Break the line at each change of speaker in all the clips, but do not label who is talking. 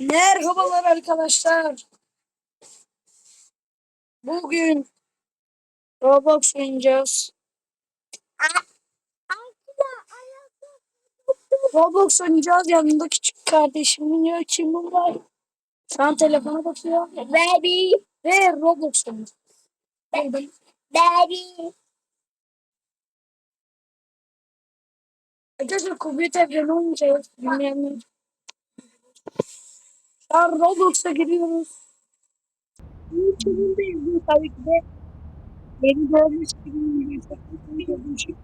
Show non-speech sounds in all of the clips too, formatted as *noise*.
Merhabalar arkadaşlar. Bugün Roblox oynayacağız. Roblox oynayacağız. Yanında küçük kardeşimin yok. Kimin var? Şu an telefona bakıyor. Baby. Ve Roblox oynayacağız. Baby. Baby. Arkadaşlar Kubit evreni oynayacağız. Bilmeyenler. An Roblox'a giriyoruz. YouTube'un değil bu tabii ki de. Beni görmüş gibi şey.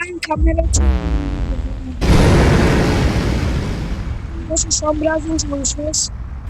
Ben kamera Nasıl şu an biraz hızlı konuşuyoruz.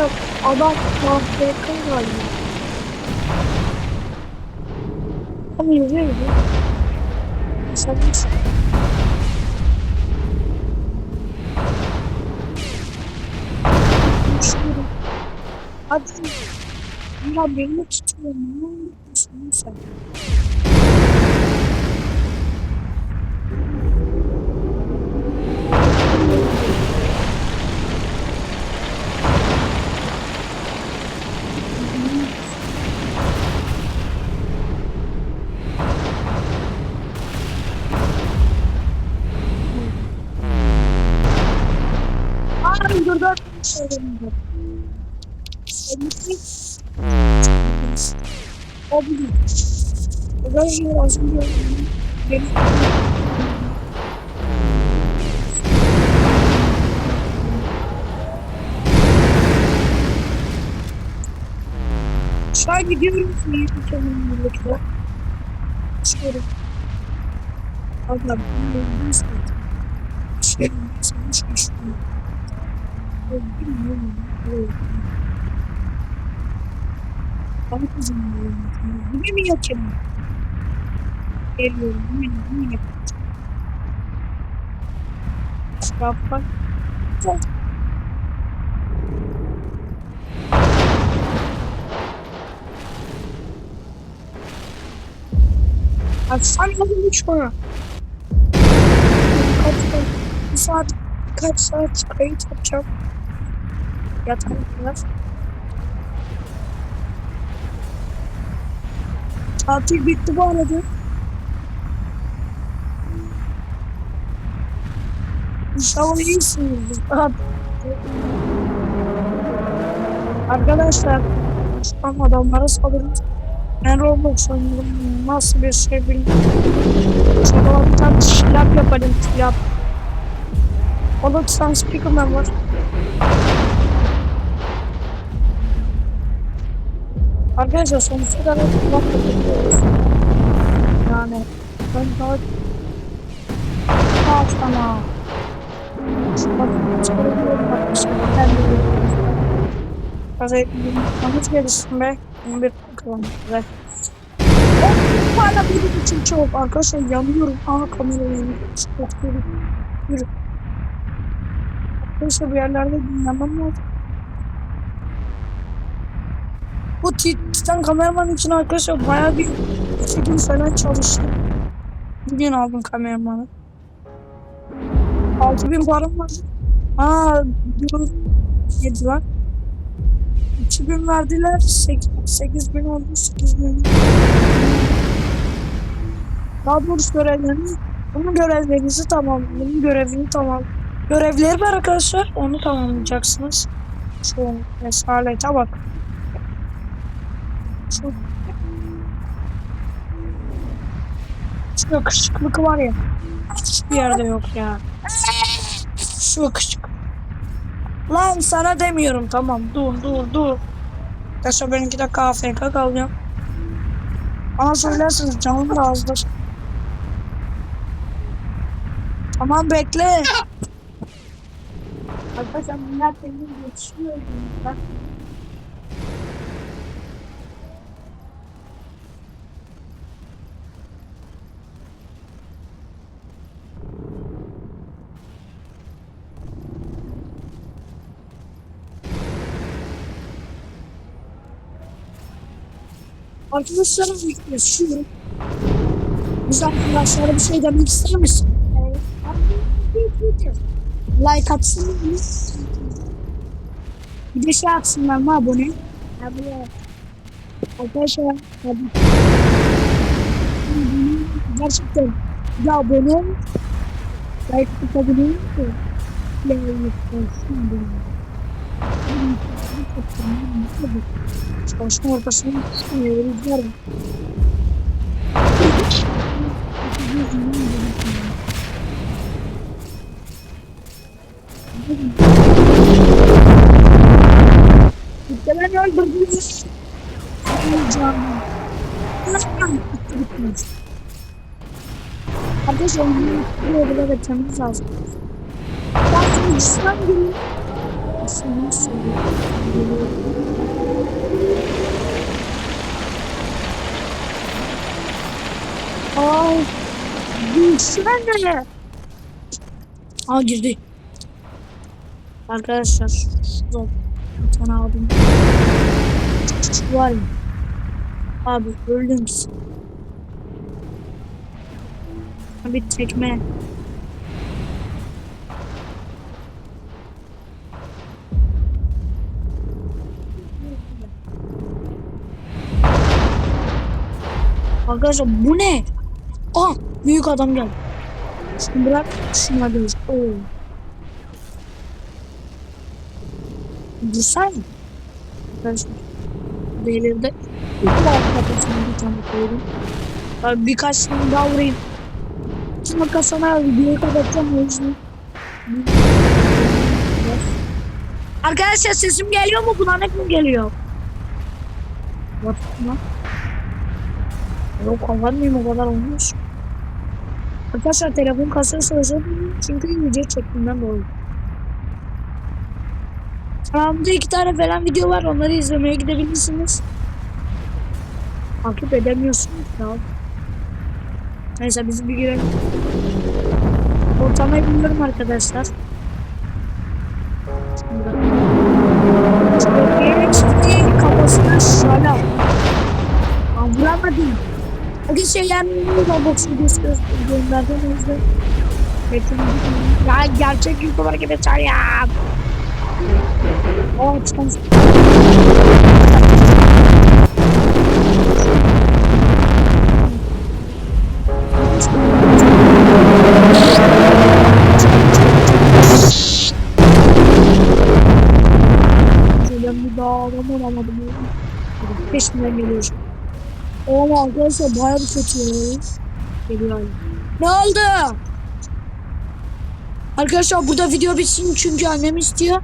arkadaşlar adam mahveka galiba. Ama yüzüyor yüzüyor. Sen misin? Konuşuyorum. Hadi. Ya beni tutuyor. Ne yapıyorsun sen? Bilir. Ben şimdi önce benim an gidiyorum ki ülkemin birlikte. Çıkıyorum. Allah bunu istedim. Şey, Bana. Yine mi yakın? Geliyorum. Yine yine yakın. Şurapa. Aslan yazın şu an. Kaç bir saat, kaç saat kayıt yapacağım. Biraz. Tatil bitti bu arada. İnşallah iyisinizdir. *laughs* Arkadaşlar an adamlara saldırıyoruz. Ben Roblox oynuyorum. Nasıl bir şey bilmiyorum. Şurada bir tane şilap yapalım. Şilap. Olursan speakerman var. Arkadaşlar sonuçta kadar kulak. Yani ben daha çıkarabiliyorum arkadaşlar. Ben de Gaza yıkanmış gelişsin be. Bunu bir bakalım. Güzel. Oh, hala bir için çok. Arkadaşlar yanıyorum. Aa kamerayı yürü. Arkadaşlar bir yerlerde dinlemem lazım. Bu tit- Titan kameraman için arkadaşlar bayağı bir iki gün falan çalıştım. Bugün aldım kameramanı. 6000 param var. Aa, dur. Yedi lan. 2000 verdiler. 8000 oldu. 8000. Daha doğrusu görevlerini bunun görevlerinizi tamam. Bunun görevini tamam. Görevleri var arkadaşlar. Onu tamamlayacaksınız. Şu esalete bak. Şu şu yakışıklık var ya. Hiçbir yerde yok ya. Şu küçük. Lan sana demiyorum tamam dur dur dur. Arkadaşlar ben iki dakika AFK kalacağım. Bana söylersiniz canım da azdır. Tamam bekle. Arkadaşlar bunlar benim yetişmiyor. Bak. Arkadaşlarım yaşıyor. Biz arkadaşlara bir şey demek ister misin? Like atsın mı? Bir de şey atsınlar mı abone? Abone. Arkadaşlar hadi. Gerçekten bir abone. Like atabilir misin? Like atsın. Çalışma ortasını rüzgar var. Bitti ben öldürdüm. Canım. Bitti bitmez. Arkadaşlar onu buraya böyle temiz lazım. Ben sonuçtan geleyim. Sana söyleyeyim. Ay. Düşünsene. Aa girdi. Arkadaşlar. Bir tane abim. Var ya. Abi öldün müsün? Bir tekme. Arkadaşlar bu ne? Aa büyük adam geldi. Şunu bırak şuna göz. Oo. Dursana. Arkadaşlar. Belirde. Bir kafasına bir tane koydum. Abi birkaç tane daha vurayım. Şimdi kasana videoyu kapatacağım o yüzden. Arkadaşlar sesim geliyor mu? Bulanık mı geliyor? Bakma. Yok kapanmayayım o kadar olmuş. Arkadaşlar telefon kasası özür çünkü video çektiğimden dolayı. Kanalımda iki tane falan video var onları izlemeye gidebilirsiniz. Takip edemiyorsunuz ya. Neyse biz bir girelim. Ortamayı bilmiyorum arkadaşlar. Şimdi Bugün şeyler Roblox videosu gö- gönderdim o yüzden. Ya gerçek YouTuber gibi çayam. O çıkan. Ben bir daha adam olamadım. Peşinden geliyor. Oğlum arkadaşlar bayağı bir kötü ya. Geliyor. Ne oldu? Arkadaşlar burada video bitsin çünkü annem istiyor.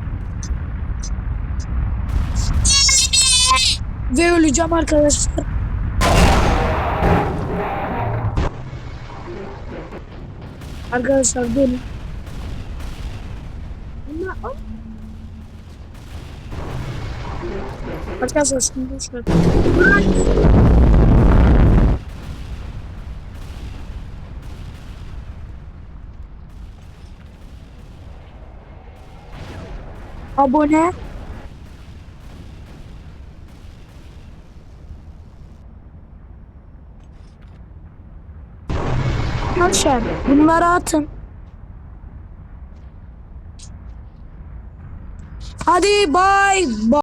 Ve öleceğim arkadaşlar. Arkadaşlar gelin. Arkadaşlar şimdi şöyle. Abone. Arkadaşlar bunları atın. Hadi bay bay.